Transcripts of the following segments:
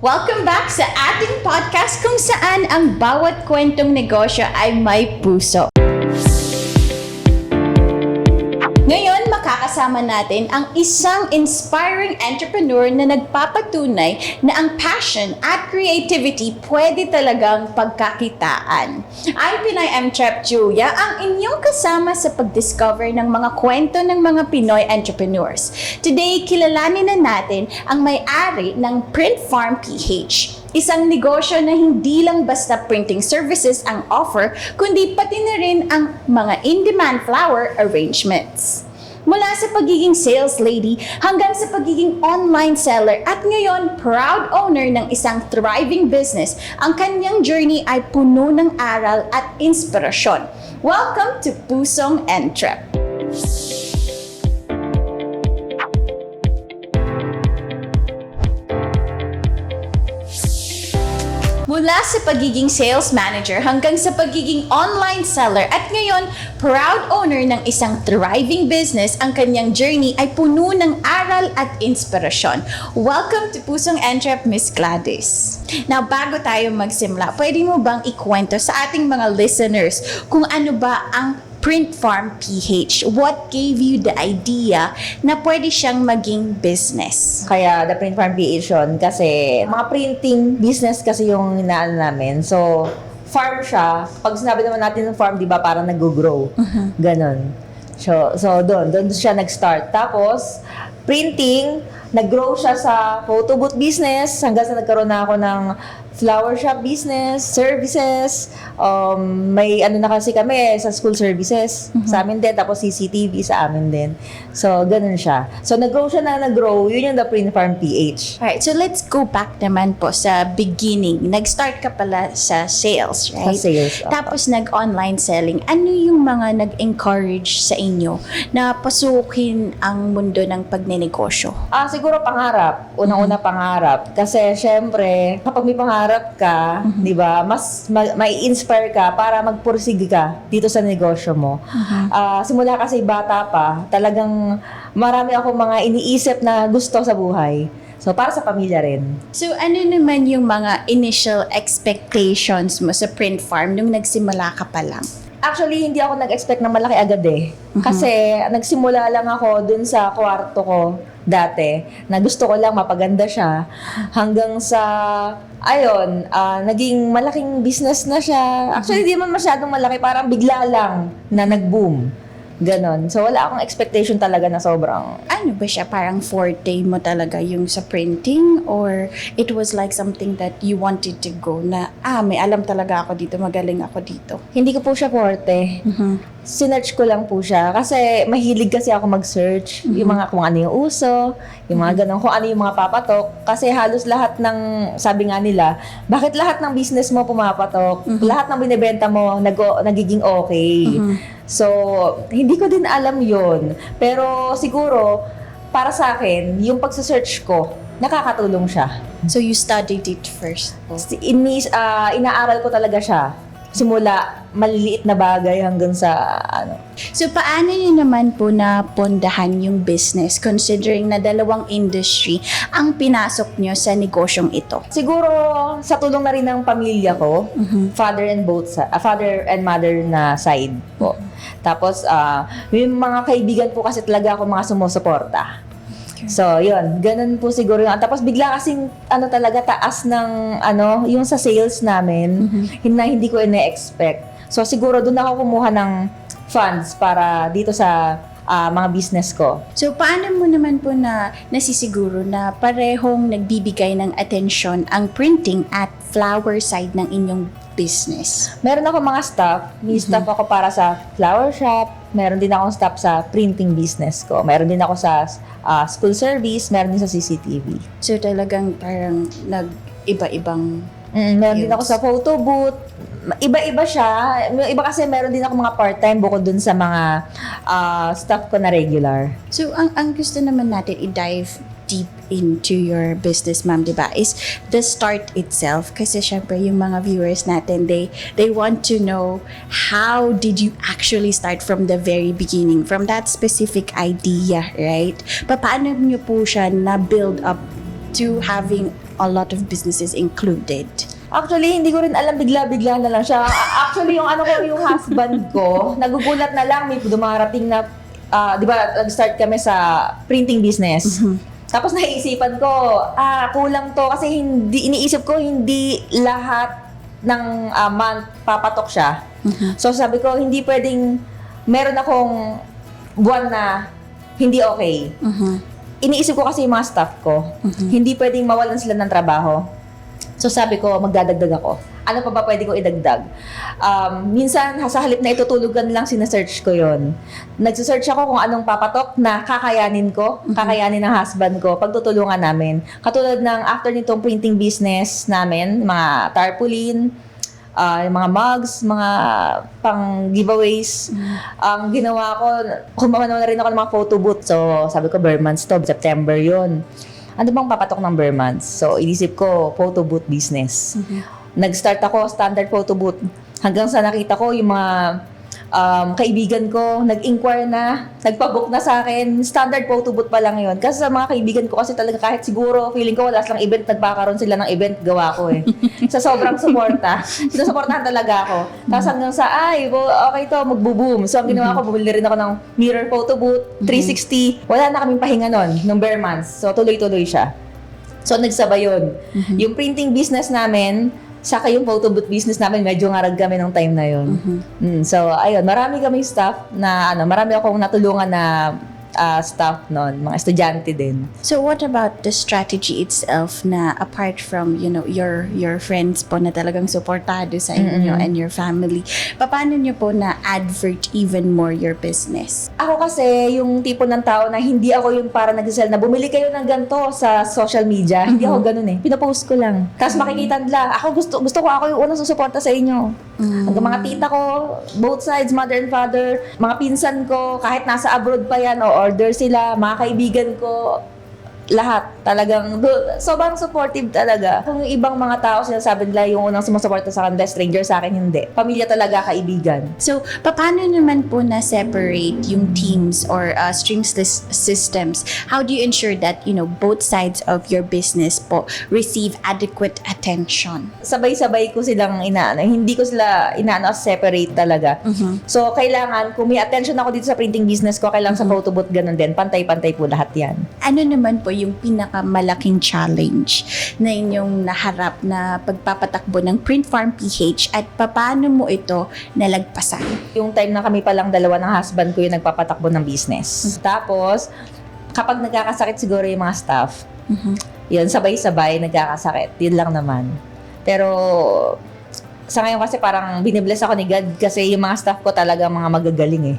Welcome back sa ating podcast kung saan ang bawat kwentong negosyo ay may puso. Makakasama natin ang isang inspiring entrepreneur na nagpapatunay na ang passion at creativity pwede talagang pagkakitaan. I'm Pinay M. Trep Julia, ang inyong kasama sa pag-discover ng mga kwento ng mga Pinoy entrepreneurs. Today, kilalanin na natin ang may-ari ng Print Farm PH. Isang negosyo na hindi lang basta printing services ang offer, kundi pati na rin ang mga in-demand flower arrangements. Mula sa pagiging sales lady hanggang sa pagiging online seller at ngayon proud owner ng isang thriving business, ang kanyang journey ay puno ng aral at inspirasyon. Welcome to Pusong Entrep! Mula sa pagiging sales manager hanggang sa pagiging online seller at ngayon proud owner ng isang thriving business, ang kanyang journey ay puno ng aral at inspirasyon. Welcome to Pusong Entrep, Miss Gladys. Now, bago tayo magsimula, pwede mo bang ikwento sa ating mga listeners kung ano ba ang Print Farm PH? What gave you the idea na pwede siyang maging business? Kaya the print farm PH yun kasi mga printing business kasi yung inaano namin. So, farm siya. Pag sinabi naman natin ng farm, di ba, parang nag-grow. Ganon. So, so doon, doon siya nag-start. Tapos, printing, nag-grow siya sa photo booth business hanggang sa nagkaroon na ako ng flower shop business, services, um, may ano na kasi kami sa school services sa amin din, tapos CCTV sa amin din. So, ganun siya. So, nag-grow siya na nag-grow, yun yung the Print Farm PH. Alright, so let's go back naman po sa beginning. Nag-start ka pala sa sales, right? Sa sales, oo. Tapos nag-online selling. Ano yung mga nag-encourage sa inyo na pasukin ang mundo ng pagnenegosyo? Ah, siguro pangarap. Unang-una pangarap. Kasi syempre, kapag may pangarap ka, 'di ba, mas ma- mai-inspire ka para magpursige ka dito sa negosyo mo. Ah, simula kasi bata pa, talagang marami ako mga iniisip na gusto sa buhay. So, para sa pamilya rin. So ano naman yung mga initial expectations mo sa print farm nung nagsimula ka pa lang? Actually, hindi ako nag-expect na malaki agad eh. Kasi nagsimula lang ako dun sa kwarto ko dati na gusto ko lang mapaganda siya hanggang sa ayon ah, naging malaking business na siya. Actually, di man masyadong malaki, parang bigla lang na nag-boom. Ganon. So, wala akong expectation talaga na sobrang Ano ba siya? Parang forte mo talaga yung sa printing? Or it was like something that you wanted to go na, ah, may alam talaga ako dito, magaling ako dito. hindi ko po siya forte. Sinearch ko lang po siya kasi mahilig kasi ako mag-search yung mga kung ano yung uso, yung mga ganun, kung ano yung mga papatok. Kasi halos lahat ng, sabi nga nila, bakit lahat ng business mo pumapatok? Lahat ng binibenta mo nag nagiging okay. So, hindi ko din alam yon Pero siguro, para sa akin, yung pagsa-search ko, nakakatulong siya. So you studied it first po? Inis, ah, inaaral ko talaga siya. Simula maliliit na bagay hanggang sa ano, So paano niyo naman po na pondahan yung business considering na dalawang industry ang pinasok niyo sa negosyong ito? Siguro sa tulong na rin ng pamilya ko, father and both sa ah, father and mother na side po. Tapos ah yung mga kaibigan po kasi talaga ako mga sumusuporta. So, yun. Ganun po siguro yun. Tapos bigla kasing ano talaga taas ng ano, yung sa sales namin, na hindi ko ina-expect. So, siguro doon ako kumuha ng funds para dito sa ah, mga business ko. So paano mo naman po na nasisiguro na parehong nagbibigay ng atensyon ang printing at flower side ng inyong business? Meron ako mga staff. May staff ako para sa flower shop. Meron din akong staff sa printing business ko. Meron din ako sa ah, school service. Meron din sa CCTV. So talagang parang nag-iba-ibang Mm, meron din Yes. ako sa photo booth. Iba-iba siya. Iba kasi meron din ako mga part-time bukod dun sa mga ah, staff ko na regular. So, ang, ang gusto naman natin i-dive deep into your business, ma'am, di ba, is the start itself. Kasi syempre, yung mga viewers natin, they, they want to know how did you actually start from the very beginning, from that specific idea, right? Pa- Paano nyo po siya na-build up to having a lot of businesses included? Actually, hindi ko rin alam, bigla-bigla na lang siya. Actually, yung ano ko, yung husband ko, nagugulat na lang, may dumarating na, ah, di ba, nag-start kami sa printing business. Tapos naisipan ko, ah, kulang to kasi hindi, iniisip ko, hindi lahat ng ah, month papatok siya. So sabi ko, hindi pwedeng, meron akong buwan na hindi okay. Mhm. Iniisip ko kasi yung mga staff ko, hindi pwedeng mawalan sila ng trabaho. So sabi ko, magdadagdag ako. Ano pa ba pwede ko idagdag? Um, minsan, sa halip na itutulugan lang, sinesearch ko yon. Nagsisearch ako kung anong papatok na kakayanin ko, kakayanin ng husband ko, pagtutulungan namin. Katulad ng after nitong printing business namin, mga tarpaulin, yung mga mugs, mga pang giveaways. Ang ginawa ko, kumamano na rin ako ng mga photo booth. So, sabi ko, bare months to, September yon ano bang papatok ng bare months? So, inisip ko, photo booth business. Nag-start ako, standard photo booth. Hanggang sa nakita ko yung mga um, kaibigan ko, nag-inquire na, nagpabook na sa akin. Standard photo booth pa lang yun. Kasi sa mga kaibigan ko kasi talaga kahit siguro, feeling ko wala silang event, nagpakaroon sila ng event, gawa ko eh. sa sobrang suporta, sinusuportahan talaga ako. Tapos hanggang sa, ay, okay to, magbo-boom. So, ang ginawa ko, bumili rin ako ng mirror photo booth, 360. Wala na kaming pahinga nun, nung bare months. So, tuloy-tuloy siya. So, nagsabay yun. Yung printing business namin, saka yung photo booth business namin, medyo ngarag kami nung time na yun. Mm, so, ayun, marami kaming staff na, ano, marami akong natulungan na ah, staff noon, mga estudyante din. So what about the strategy itself na apart from, you know, your your friends po na talagang suportado sa inyo and your family, paano nyo po na advert even more your business? Ako kasi, yung tipo ng tao na hindi ako yung para nag-sell na bumili kayo ng ganito sa social media. Hindi ako ganun eh. Pinapost ko lang. Tapos makikita nila, ako gusto, gusto ko ako yung unang susuporta sa inyo. Hanggang mga tita ko, both sides, mother and father, mga pinsan ko, kahit nasa abroad pa yan, o order sila, mga kaibigan ko, lahat talagang do- sobrang supportive talaga. Kung yung ibang mga tao sinasabi nila yung unang sumusuporta sa kanila, stranger sa akin hindi. Pamilya talaga, kaibigan. So, paano naman po na-separate yung teams or uh, streamless systems? How do you ensure that, you know, both sides of your business po receive adequate attention? sabay-sabay ko silang inaano. Hindi ko sila inaano separate talaga. So, kailangan, kung may attention ako dito sa printing business ko, kailangan sa photo booth, ganun din. Pantay-pantay po lahat yan. Ano naman po yung pinakamalaking challenge na inyong naharap na pagpapatakbo ng Print Farm PH at paano mo ito nalagpasan? Yung time na kami palang dalawa ng husband ko yung nagpapatakbo ng business. Tapos, kapag nagkakasakit siguro yung mga staff, yun, sabay-sabay nagkakasakit. Yun lang naman. Pero, sa ngayon kasi parang binibless ako ni God kasi yung mga staff ko talaga mga magagaling eh.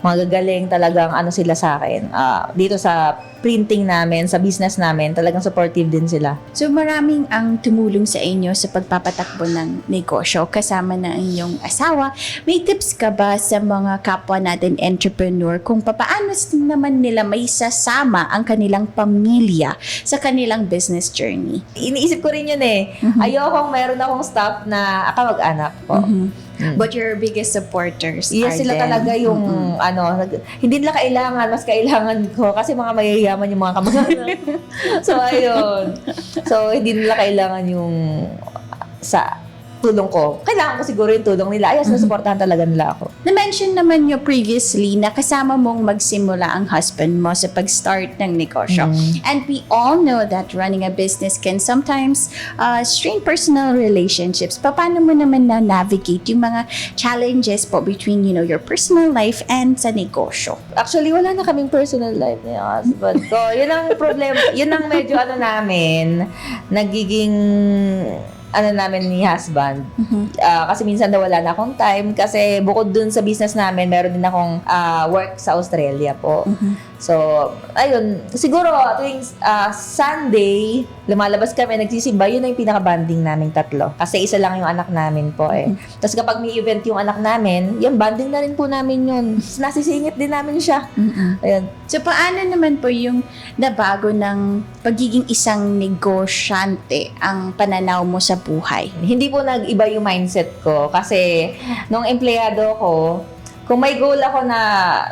Magagaling talagang ano sila sa akin. Ah, dito sa printing namin, sa business namin, talagang supportive din sila. So maraming ang tumulong sa inyo sa pagpapatakbo ng negosyo kasama na ang inyong asawa. May tips ka ba sa mga kapwa natin entrepreneur kung paano naman nila may sasama ang kanilang pamilya sa kanilang business journey? Iniisip ko rin yun eh. Ayokong meron akong staff na akamag-anak ko. But your biggest supporters Yes, are sila them. talaga yung ano, nag- hindi nila kailangan, mas kailangan ko kasi mga mayayaman yung mga kamag-anak. so, ayun. So, hindi nila kailangan yung sa tulong ko. Kailangan ko siguro yung tulong nila. Ayos, nasuportahan talaga nila ako. Na-mention naman nyo previously na kasama mong magsimula ang husband mo sa pag-start ng negosyo. And we all know that running a business can sometimes uh, strain personal relationships. Pa- Paano mo naman na-navigate yung mga challenges po between, you know, your personal life and sa negosyo? Actually, wala na kaming personal life ni husband ko. Yun ang problem. Yun ang medyo ano namin, nagiging ano namin ni husband. Ah, kasi minsan daw wala na akong time kasi bukod dun sa business namin, meron din akong ah, work sa Australia po. So, ayun, siguro tuwing ah, Sunday, lumalabas kami, nagsisimba, yun na yung pinaka-banding naming tatlo. Kasi isa lang yung anak namin po eh. Tapos kapag may event yung anak namin, yun, banding na rin po namin yun. Nasisingit din namin siya. Ayun. So, paano naman po yung nabago ng pagiging isang negosyante ang pananaw mo sa buhay? Hindi po nag-iba yung mindset ko kasi nung empleyado ko, kung may goal ako na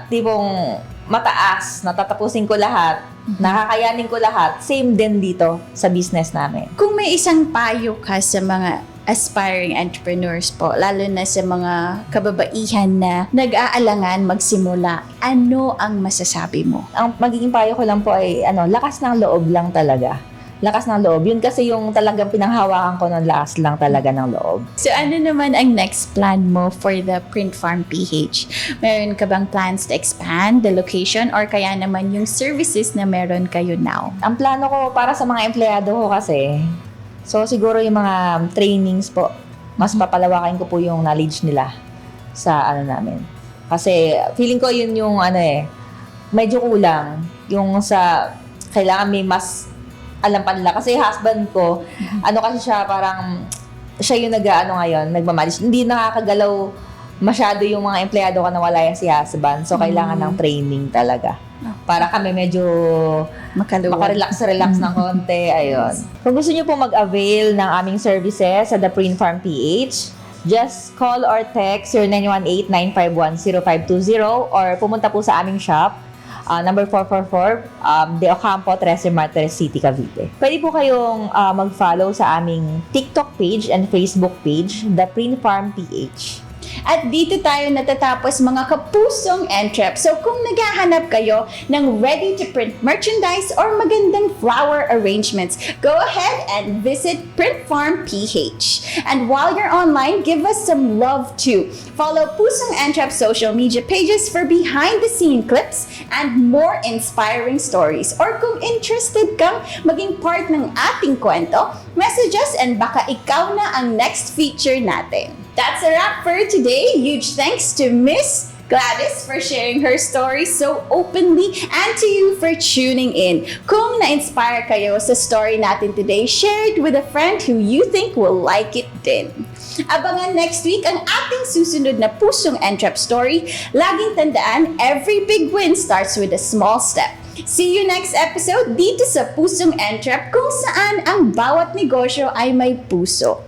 tipong mataas, natatapusin ko lahat, Nakakayanin ko lahat. Same din dito sa business namin. Kung may isang payo ka sa mga aspiring entrepreneurs po, lalo na sa mga kababaihan na nag-aalangan magsimula, ano ang masasabi mo? Ang magiging payo ko lang po ay ano, lakas ng loob lang talaga. Lakas ng loob. Yun kasi yung talagang pinanghawakan ko ng lakas lang talaga ng loob. So ano naman ang next plan mo for the Print Farm PH? Meron ka bang plans to expand the location or kaya naman yung services na meron kayo now? Ang plano ko para sa mga empleyado ko kasi, so siguro yung mga trainings po, mas papalawakin ko po yung knowledge nila sa ano namin. Kasi feeling ko yun yung ano eh, medyo kulang. Yung sa, kailangan may mas alam pa nila. Kasi husband ko, ano kasi siya parang, siya yung nag-ano ngayon, nagmamanage. Hindi nakakagalaw masyado yung mga empleyado ko na wala yan si husband. So, kailangan ng training talaga. Para kami medyo Makaluwag. makarelax-relax ng konti. Ayun. Kung gusto niyo po mag-avail ng aming services sa The Print Farm PH, just call or text 0918-951-0520 or pumunta po sa aming shop, ah, number 444, um, De Ocampo, Trece Martires City, Cavite. Pwede po kayong ah, mag-follow sa aming TikTok page and Facebook page, The Print Farm PH. At dito tayo natatapos mga kapusong entrep. So kung naghahanap kayo ng ready-to-print merchandise or magandang flower arrangements, go ahead and visit Print Farm PH. And while you're online, give us some love too. Follow Pusong Entrep social media pages for behind-the-scene clips and more inspiring stories. Or kung interested kang maging part ng ating kwento, message us and baka ikaw na ang next feature natin. That's a wrap for today. Huge thanks to Miss Gladys for sharing her story so openly and to you for tuning in. Kung na-inspire kayo sa story natin today, share it with a friend who you think will like it din. Abangan next week ang ating susunod na pusong entrep story. Laging tandaan, every big win starts with a small step. See you next episode dito sa Pusong Entrep kung saan ang bawat negosyo ay may puso.